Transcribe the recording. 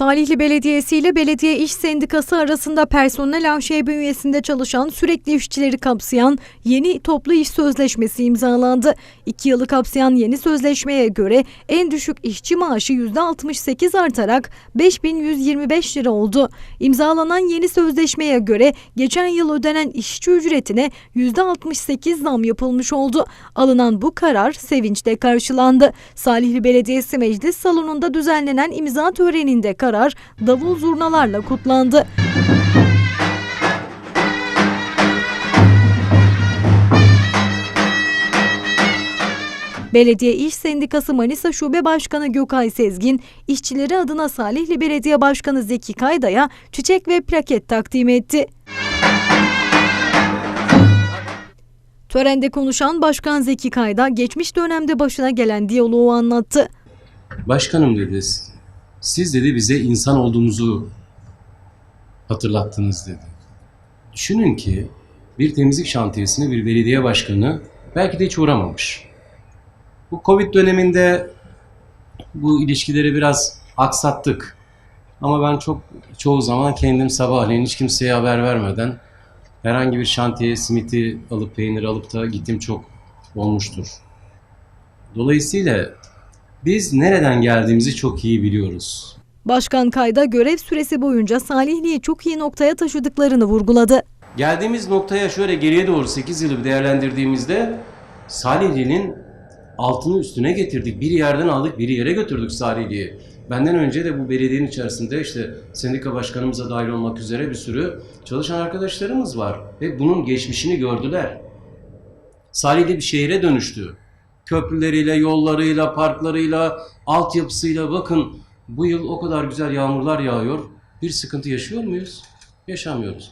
Salihli Belediyesi ile Belediye İş Sendikası arasında personel AŞ bünyesinde çalışan sürekli işçileri kapsayan yeni toplu iş sözleşmesi imzalandı. İki yılı kapsayan yeni sözleşmeye göre en düşük işçi maaşı %68 artarak 5125 lira oldu. İmzalanan yeni sözleşmeye göre geçen yıl ödenen işçi ücretine %68 zam yapılmış oldu. Alınan bu karar sevinçle karşılandı. Salihli Belediyesi Meclis Salonu'nda düzenlenen imza töreninde karar davul zurnalarla kutlandı. Belediye İş Sendikası Manisa Şube Başkanı Gökay Sezgin, işçileri adına Salihli Belediye Başkanı Zeki Kayda'ya çiçek ve plaket takdim etti. Törende konuşan Başkan Zeki Kayda geçmiş dönemde başına gelen diyaloğu anlattı. Başkanım dedi, siz dedi bize insan olduğumuzu hatırlattınız dedi. Düşünün ki bir temizlik şantiyesine bir belediye başkanı belki de hiç uğramamış. Bu Covid döneminde bu ilişkileri biraz aksattık. Ama ben çok çoğu zaman kendim sabahleyin hiç kimseye haber vermeden herhangi bir şantiye simiti alıp peynir alıp da gittim çok olmuştur. Dolayısıyla biz nereden geldiğimizi çok iyi biliyoruz. Başkan Kayda görev süresi boyunca Salihli'yi çok iyi noktaya taşıdıklarını vurguladı. Geldiğimiz noktaya şöyle geriye doğru 8 yılı değerlendirdiğimizde Salihli'nin altını üstüne getirdik. Bir yerden aldık, bir yere götürdük Salihli'yi. Benden önce de bu belediyenin içerisinde işte sendika başkanımıza dahil olmak üzere bir sürü çalışan arkadaşlarımız var. Ve bunun geçmişini gördüler. Salihli bir şehire dönüştü. Köprüleriyle, yollarıyla, parklarıyla, altyapısıyla bakın bu yıl o kadar güzel yağmurlar yağıyor. Bir sıkıntı yaşıyor muyuz? Yaşamıyoruz.